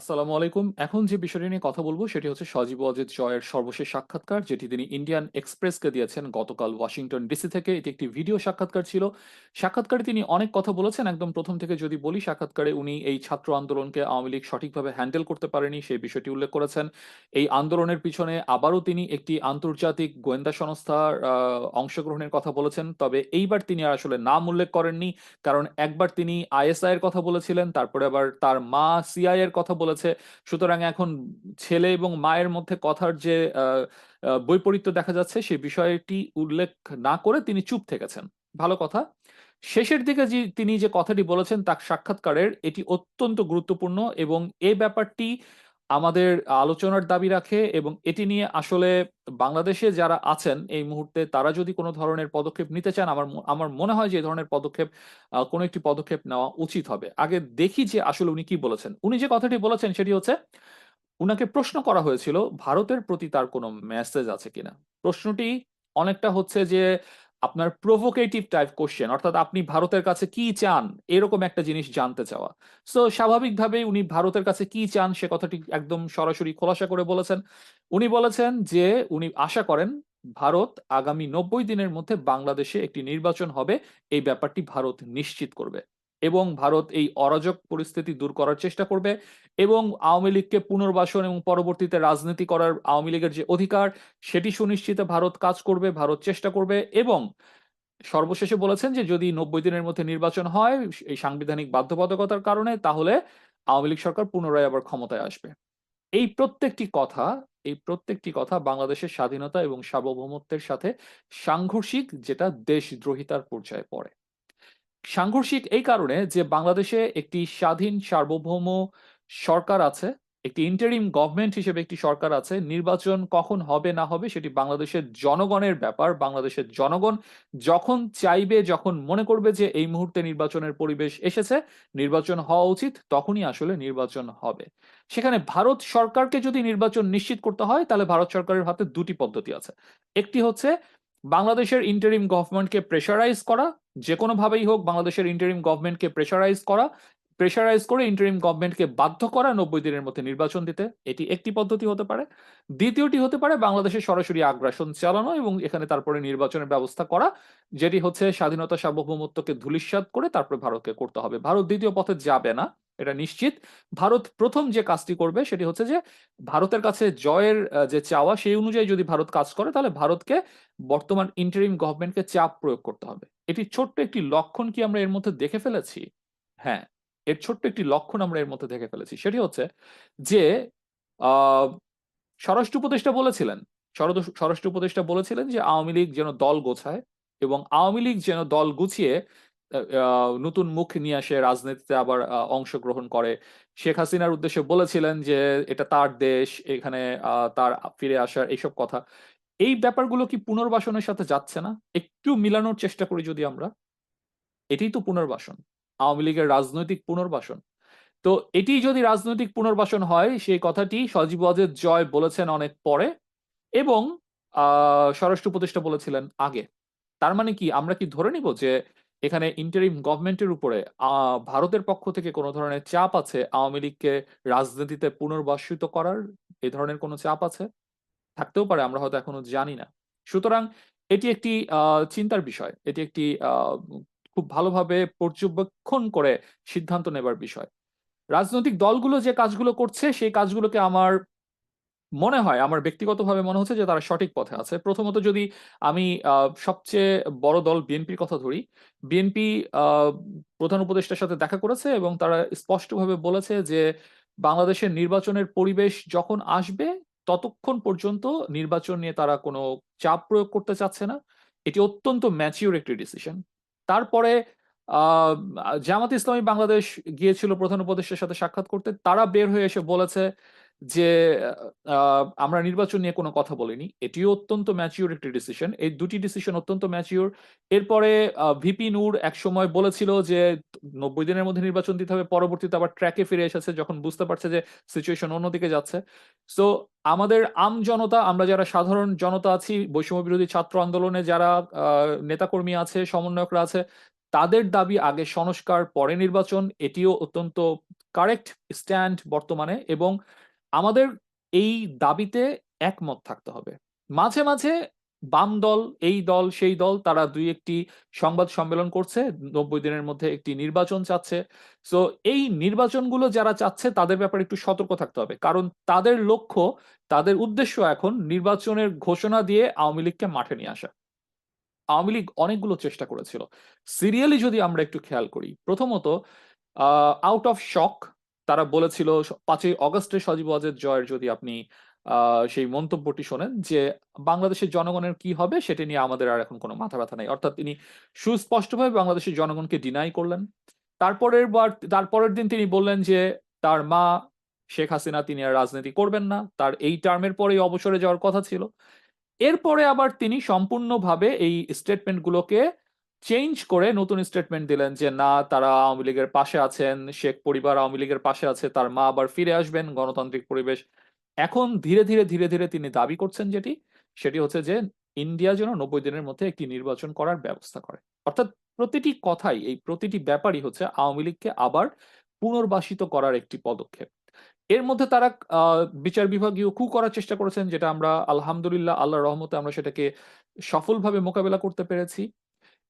আসসালামু আলাইকুম। এখন যে বিষয়টি নিয়ে কথা বলব সেটি হচ্ছে সজীব ওয়াজেদ জয়ের সর্বশেষ সাক্ষাৎকার যেটি তিনি ইন্ডিয়ান এক্সপ্রেসকে দিয়েছেন গতকাল ওয়াশিংটন ডিসি থেকে। এটি একটি ভিডিও সাক্ষাৎকার ছিল। সাক্ষাৎকারে তিনি অনেক কথা বলেছেন। একদম ১ম থেকে যদি বলি সাক্ষাৎকারে উনি এই ছাত্র আন্দোলনকে আওয়ামী লীগ সঠিকভাবে হ্যান্ডেল করতে পারেনি সেই বিষয়টি উল্লেখ করেছেন। এই আন্দোলনের পিছনে আবারও তিনি একটি আন্তর্জাতিক গোয়েন্দা সংস্থার অংশগ্রহণের কথা বলেছেন। তবে এইবার তিনি আর আসলে নাম উল্লেখ করেননি। কারণ একবার তিনি আইএসআই এর কথা বলেছিলেন, তারপরে আবার তার মা সিআই এর কথা বলেছে। সুতরাং এখন ছেলে এবং মায়ের মধ্যে কথার যে বৈপরীত্য দেখা যাচ্ছে, সে বিষয়টি উল্লেখ না করে তিনি চুপ থেকেছেন। ভালো কথা। শেষের দিকে যে, তিনি যে কথাটি বলেছেন তার সাক্ষাৎকারের এটি অত্যন্ত গুরুত্বপূর্ণ এবং এ ব্যাপারটি আমাদের আলোচনার দাবি রাখে এবং এটি নিয়ে আসলে বাংলাদেশে যারা আছেন এই মুহূর্তে, তারা যদি কোনো ধরনের পদক্ষেপ নিতে চান, আমার আমার মনে হয় যে এই ধরনের পদক্ষেপ কোন একটি পদক্ষেপ নেওয়া উচিত হবে। আগে দেখি যে আসলে উনি কি বলেছেন। উনি যে কথাটি বলেছেন সেটি হচ্ছে, উনাকে প্রশ্ন করা হয়েছিল, ভারতের প্রতি তার কোনো মেসেজ আছে কিনা। প্রশ্নটি অনেকটা হচ্ছে যে আপনার প্রভোকেটিভ টাইপ কোশ্চেন অর্থাৎ আপনি ভারতের কাছে কি চান? এরকম একটা জিনিস জানতে চাওয়া। সো স্বাভাবিকভাবে উনি ভারতের কাছে কি চান, সে কথাটি একদম সরাসরি খোলাসা করে বলেছেন। উনি বলেছেন যে, উনি আশা করেন ভারত আগামী ৯০ দিনের মধ্যে বাংলাদেশে একটি নির্বাচন হবে। এই ব্যাপারটি ভারত নিশ্চিত করবে। এবং ভারত এই অরাজক পরিস্থিতি দূর করার চেষ্টা করবে এবং আওয়ামী লীগকে পুনর্বাসন এবং পরবর্তীতে রাজনীতি করার আওয়ামী লীগের যে অধিকার সেটি সুনিশ্চিতে ভারত কাজ করবে, ভারত চেষ্টা করবে এবং সর্বশেষে বলেছেন যে যদি ৯০ দিনের মধ্যে নির্বাচন হয় এই সাংবিধানিক বাধ্যবাধকতার কারণে তাহলে আওয়ামী লীগ সরকার পুনরায় আবার ক্ষমতায় আসবে। এই প্রত্যেকটি কথা এই প্রত্যেকটি কথা বাংলাদেশের স্বাধীনতা এবং সার্বভৌমত্বের সাথে সাংঘর্ষিক যেটা দেশদ্রোহিতার পর্যায়ে পড়ে। সাংঘর্ষিক এই কারণে যে বাংলাদেশে একটি স্বাধীন সার্বভৌম সরকার আছে। একটি ইন্টারিম গভর্নমেন্ট হিসেবে একটি সরকার আছে। নির্বাচন কখন হবে না হবে সেটি বাংলাদেশের জনগণের ব্যাপার। বাংলাদেশের জনগণ যখন চাইবে, যখন মনে করবে যে এই মুহূর্তে নির্বাচনের পরিবেশ এসেছে, নির্বাচন হওয়া উচিত, তখনই আসলে নির্বাচন হবে। সেখানে ভারত সরকারকে যদি নির্বাচন নিশ্চিত করতে হয় তাহলে ভারত সরকারের হাতে দুটি পদ্ধতি আছে। একটি হচ্ছে বাংলাদেশের ইন্টারিম গভর্নমেন্টকে প্রেশারাইজ করা। যেকোনোভাবেই হোক বাংলাদেশের ইন্টারিম গভর্নমেন্টকে প্রেশারাইজ করা। প্রেশারাইজ করে ইন্টারিম গভর্নমেন্টকে বাধ্য করা ৯০ দিনের মধ্যে নির্বাচন দিতে। এটি একটি পদ্ধতি হতে পারে। দ্বিতীয়টি হতে পারে বাংলাদেশে সরাসরি আগ্রাসন চালানো এবং এখানে তারপরে নির্বাচনের ব্যবস্থা করা। যেটি হচ্ছে স্বাধীনতা সার্বভৌমত্বকে ধূলিসাৎ করে তারপরে ভারতকে করতে হবে। ভারত দ্বিতীয় পথে যাবে না। এটা নিশ্চিত। ভারত ১ম যে কাজটি করবে সেটি হচ্ছে যে ভারতের কাছে জয়ের যে চাওয়া সেই অনুযায়ী যদি ভারত কাজ করে তাহলে ভারতকে বর্তমান ইন্টারিম গভর্নমেন্টকে চাপ প্রয়োগ করতে হবে। এটি ছোট্ট একটি লক্ষণ কি আমরা এর মধ্যে দেখে ফেলেছি? হ্যাঁ, এর ছোট্ট একটি লক্ষণ আমরা এর মধ্যে দেখে ফেলেছি। সেটি হচ্ছে যে স্বরাষ্ট্র উপদেষ্টা বলেছিলেন, স্বরাষ্ট্র উপদেষ্টা বলেছিলেন যে আওয়ামী লীগ যেন দল গোছায় এবং আওয়ামী লীগ যেন দল গুছিয়ে নতুন মুখ নিয়ে আসে রাজনীতিতে আবার অংশগ্রহণ করে। শেখ হাসিনার উদ্দেশ্যে বলেছিলেন যে এটা তার দেশ, এখানে তার ফিরে আসার এইসব কথা। এই ব্যাপারগুলো কি পুনর্বাসনের সাথে যাচ্ছে না? একটু মিলানোর চেষ্টা করি যদি আমরা। এটিই তো পুনর্বাসন। আওয়ামী লীগের রাজনৈতিক পুনর্বাসন। তো এটিই যদি রাজনৈতিক পুনর্বাসন হয় সেই কথাটি সজীব ওয়াজেদ জয় বলেছেন অনেক পরে এবং আ স্বরাষ্ট্র উপদেষ্টা বলেছিলেন আগে। তার মানে কি আমরা কি ধরে নিব যে এখানে ইন্টারিম গভর্নমেন্টের উপরে ভারতের পক্ষ থেকে কোনো ধরনের চাপ আছে আওয়ামী লীগকে রাজনীতিতে পুনর্বাসিত করার? এ ধরনের কোনো চাপ আছে? থাকতেও পারে, আমরা হয়তো এখনও জানি না। সুতরাং এটি একটি চিন্তার বিষয়। এটি একটি খুব ভালোভাবে পর্যবেক্ষণ করে সিদ্ধান্ত নেবার বিষয়। রাজনৈতিক দলগুলো যে কাজগুলো করছে, সেই কাজগুলোকে আমার মনে হয়, আমার ব্যক্তিগতভাবে মনে হচ্ছে যে তারা সঠিক পথে আছে। প্রথমত যদি আমি সবচেয়ে বড় দল বিএনপির কথা ধরি। বিএনপি প্রধান উপদেষ্টার সাথে দেখা করেছে এবং তারা স্পষ্টভাবে বলেছে যে বাংলাদেশের নির্বাচনের পরিবেশ যখন আসবে ততক্ষণ পর্যন্ত নির্বাচন নিয়ে তারা কোনো চাপ প্রয়োগ করতে চাচ্ছে না। এটি অত্যন্ত ম্যাচিউর একটি ডিসিশন। তারপরে আ জামায়াতে ইসলামী বাংলাদেশ গিয়েছিল প্রধান উপদেষ্টার সাথে সাক্ষাৎ করতে। তারা বের হয়ে এসে বলেছে যে আমরা নির্বাচন নিয়ে কোনো কথা বলিনি। এটিও অত্যন্ত ম্যাচিওর একটি ডিসিশন। এই দুটি ডিসিশন অত্যন্ত ম্যাচিওর এরপরে ভিপি নূর একসময় বলেছিল যে ৯০ দিনের মধ্যে নির্বাচন দিতে হবে। পরবর্তীতে আবার ট্র্যাকে ফিরে এসেছে যখন বুঝতে পারছে যে সিচুয়েশন অন্যদিকে যাচ্ছে। সো আমাদের আম জনতা আমরা যারা সাধারণ জনতা আছি, বৈষম্য বিরোধী ছাত্র আন্দোলনে যারা নেতাকর্মী আছে, সমন্বয়করা আছে, তাদের দাবি আগে সংস্কার পরে নির্বাচন। এটিও অত্যন্ত কারেক্ট স্ট্যান্ড বর্তমানে এবং আমাদের এই দাবিতে একমত থাকতে হবে। মাঝে মাঝে বাম দল, এই দল, সেই দল, তারা দুই একটি সংবাদ সম্মেলন করছে, নব্বই দিনের মধ্যে একটি নির্বাচন চাচ্ছে। সো এই নির্বাচনগুলো যারা চাচ্ছে, তাদের ব্যাপারে একটু সতর্ক থাকতে হবে। কারণ তাদের লক্ষ্য, তাদের উদ্দেশ্য এখন নির্বাচনের ঘোষণা দিয়ে আওয়ামী লীগকে মাঠে নিয়ে আসা। আওয়ামী লীগ অনেকগুলো চেষ্টা করেছিল। সিরিয়ালি যদি আমরা একটু খেয়াল করি, প্রথমত আউট অফ শক তারা বলেছিল পাঁচই অগস্টে সজীব ওয়াজেদ জয়ের যদি আপনি সেই মন্তব্যটি শোনেন যে, বাংলাদেশের জনগণের কি হবে সেটা নিয়ে আমাদের আর এখন কোনো মাথা ব্যথা নাই। অর্থাৎ তিনি সুস্পষ্টভাবে বাংলাদেশের জনগণকে ডিনাই করলেন। তারপরের বার, তারপরের দিন তিনি বললেন যে, তার মা শেখ হাসিনা, তিনি আর রাজনীতি করবেন না। তার এই টার্মের পরেই অবসরে যাওয়ার কথা ছিল। এরপরে আবার তিনি সম্পূর্ণভাবে এই স্টেটমেন্টগুলোকে চেঞ্জ করে নতুন স্টেটমেন্ট দিলেন যে, না, তারা আওয়ামী লীগের পাশে আছেন, শেখ পরিবার আওয়ামী লীগের পাশে আছে, তার মা আবার ফিরে আসবেন, গণতান্ত্রিক পরিবেশ। এখন ধীরে ধীরে ধীরে ধীরে তিনি দাবি করছেন যেটি, সেটি হচ্ছে যে, ইন্ডিয়া যেন নব্বই দিনের মধ্যে একটি নির্বাচন করার ব্যবস্থা করে। অর্থাৎ প্রতিটি কথাই, এই প্রতিটি ব্যাপারই হচ্ছে আওয়ামী লীগকে আবার পুনর্বাসিত করার একটি পদক্ষেপ। এর মধ্যে তারা বিচার বিভাগীয় কু করার চেষ্টা করেছেন, যেটা আমরা আলহামদুলিল্লাহ আল্লাহ রহমতে আমরা সেটাকে সফলভাবে মোকাবেলা করতে পেরেছি।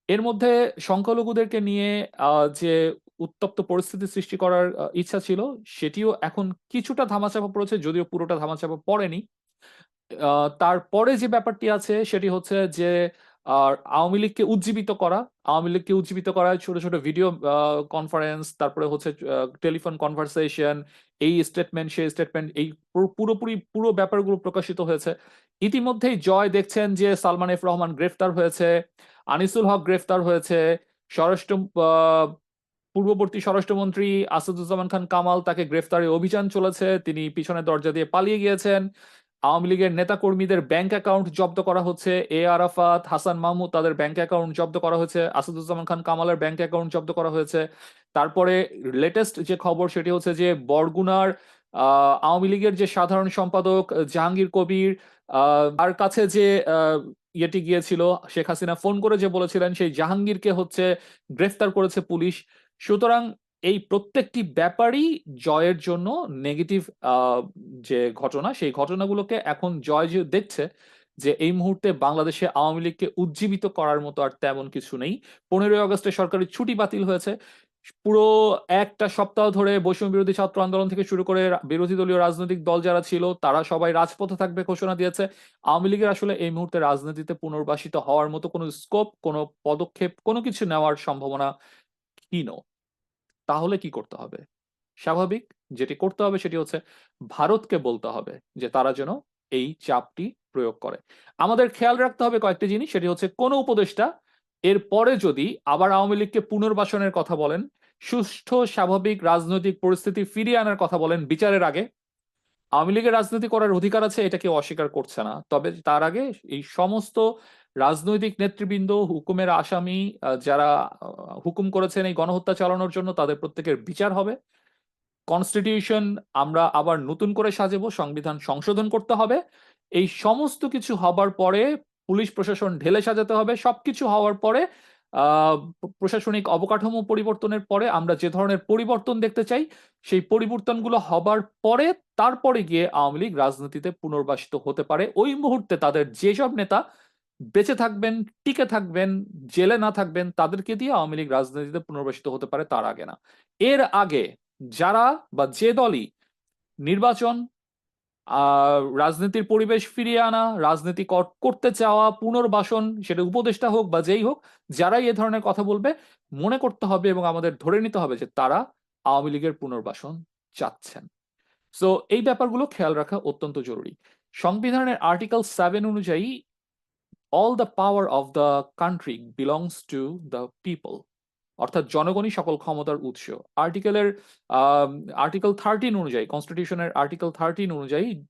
এর মধ্যে সংখ্যালঘুদেরকে নিয়ে যে উত্তপ্ত পরিস্থিতি সৃষ্টি করার ইচ্ছা ছিল, সেটিও এখন কিছুটা ধামাচাপা পড়েছে, যদিও পুরোটা ধামাচাপা পড়েনি। তারপরে যে ব্যাপারটি আছে, সেটি হচ্ছে যে, আর আওয়ামী লীগকে উজ্জীবিত করা, আওয়ামী লীগকে উজ্জীবিত করা ছোট ছোট ভিডিও কনফারেন্স তারপরে হচ্ছে টেলিফোন কনভারসেশন এই স্টেটমেন্ট সেই স্টেটমেন্ট এই পুরোপুরি, পুরো ব্যাপারগুলো প্রকাশিত হয়েছে। ইতিমধ্যেই জয় দেখছেন যে সালমান এফ রহমান গ্রেফতার হয়েছে। আনিসুল হক গ্রেফতার হয়েছে। স্বরাষ্ট্র পূর্ববর্তী স্বরাষ্ট্রমন্ত্রী আসাদুজ্জামান খান কামাল তাকে গ্রেফতারের অভিযান চলেছে। তিনি পিছনের দরজা দিয়ে পালিয়ে গিয়েছেন। আওয়ামী লীগের নেতাকর্মীদের ব্যাংক অ্যাকাউন্ট জব্দ করা হচ্ছে। এ আরাফাত, হাসান মাহমুদ তাদের ব্যাংক অ্যাকাউন্ট জব্দ করা হয়েছে। আসাদুজ্জামান খান কামালের ব্যাংক অ্যাকাউন্ট জব্দ করা হয়েছে। তারপরে লেটেস্ট যে খবর সেটি হচ্ছে যে বরগুনার আওয়ামী লীগের যে সাধারণ সম্পাদক জাহাঙ্গীর কবির তার কাছে যে ইয়েটি গিয়েছিল, শেখ হাসিনা ফোন করে যে বলেছিলেন, সেই জাহাঙ্গীরকে হচ্ছে গ্রেফতার করেছে পুলিশ। সুতরাং এই প্রত্যেকটি ব্যাপারই জয়ের জন্য নেগেটিভ যে ঘটনা, সেই ঘটনাগুলোকে এখন জয় যে দেখছে, যে এই মুহূর্তে বাংলাদেশে আওয়ামী লীগকে উজ্জীবিত করার মতো আর তেমন কিছু নেই। পনেরোই আগস্টে সরকারি ছুটি বাতিল হয়েছে। পুরো একটা সপ্তাহ ধরে বৈষম্য বিরোধী ছাত্র আন্দোলন থেকে শুরু করে বিরোধী দলীয় রাজনৈতিক দল যারা ছিল, তারা সবাই রাজপথে থাকবে ঘোষণা দিয়েছে। আওয়ামী লীগের আসলে এই মুহূর্তে রাজনীতিতে পুনর্বাসিত হওয়ার মতো কোনো স্কোপ কোনো পদক্ষেপ, কোনো কিছু নেওয়ার সম্ভাবনা ক্ষীণ। তাহলে কি করতে হবে? স্বাভাবিক যেটি করতে হবে সেটি হচ্ছে ভারতকে বলতে হবে যে তারা যেন এই চাপটি প্রয়োগ করে। আমাদের খেয়াল রাখতে হবে কয়েকটি জিনিস, সেটি হচ্ছে কোনো উপদেষ্টা এর পরে যদি আবার আওয়ামী লীগকে পুনর্বাসনের কথা বলেন, সুষ্ঠু, স্বাভাবিক রাজনৈতিক পরিস্থিতি ফিরিয়ে আনার কথা বলেন বিচারের আগে, আওয়ামী লীগের রাজনীতি করার অধিকার আছে, এটা কেউ অস্বীকার করছে না। তবে তার আগে এই সমস্ত রাজনৈতিক নেতৃবৃন্দ, হুকুমের আসামি যারা হুকুম করেছেন এই গণহত্যা চালানোর জন্য, তাদের প্রত্যেকের বিচার হবে। কনস্টিটিউশন আমরা আবার নতুন করে সাজাবো, সংবিধান সংশোধন করতে হবে। এই সমস্ত কিছু হবার পরে পুলিশ প্রশাসন ঢেলে সাজাতে হবে। সবকিছু হওয়ার পরে প্রশাসনিক অবকাঠামো পরিবর্তনের পরে আমরা যে ধরনের পরিবর্তন দেখতে চাই, সেই পরিবর্তনগুলো হবার পরে তারপরে গিয়ে আওয়ামী লীগ রাজনীতিতে পুনর্বাসিত হতে পারে। ওই মুহূর্তে তাদের যেসব নেতা বেঁচে থাকবেন, টিকে থাকবেন, জেলে না থাকবেন, তাদেরকে দিয়ে আওয়ামী লীগ রাজনীতিতে পুনর্বাসিত হতে পারে, তার আগে না। এর আগে যারা বা যে দলই নির্বাচন রাজনীতির পরিবেশ ফিরিয়ে আনা, রাজনীতি কর- করতে চাওয়া, পুনর্বাসন, সেটা উপদেষ্টা হোক বা যেই হোক, যারাই এ ধরনের কথা বলবে, মনে করতে হবে এবং আমাদের ধরে নিতে হবে যে তারা আওয়ামী লীগের পুনর্বাসন চাচ্ছেন। সো এই ব্যাপারগুলো খেয়াল রাখা অত্যন্ত জরুরি। সংবিধানের আর্টিকেল সেভেন অনুযায়ী all the power of the country belongs to the people অর্থাৎ জনগণই সকল ক্ষমতার উৎস। আর্টিকেলের আর্টিকেল থার্টিন অনুযায়ী কনস্টিটিউশনের আর্টিকেল থার্টিন অনুযায়ী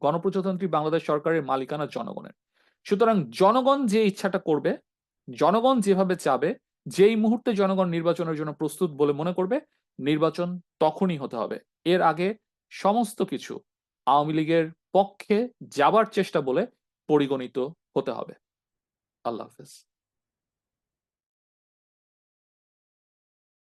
গণপ্রজাতন্ত্রী বাংলাদেশ সরকারের মালিকানা জনগণের। সুতরাং জনগণ যে ইচ্ছাটা করবে, জনগণ যেভাবে চাবে, যেই মুহূর্তে জনগণ নির্বাচনের জন্য প্রস্তুত বলে মনে করবে, নির্বাচন তখনই হতে হবে। এর আগে সমস্ত কিছু আওয়ামী লীগের পক্ষে যাবার চেষ্টা বলে পরিগণিত হতে হবে। আল্লাহ হাফেজ।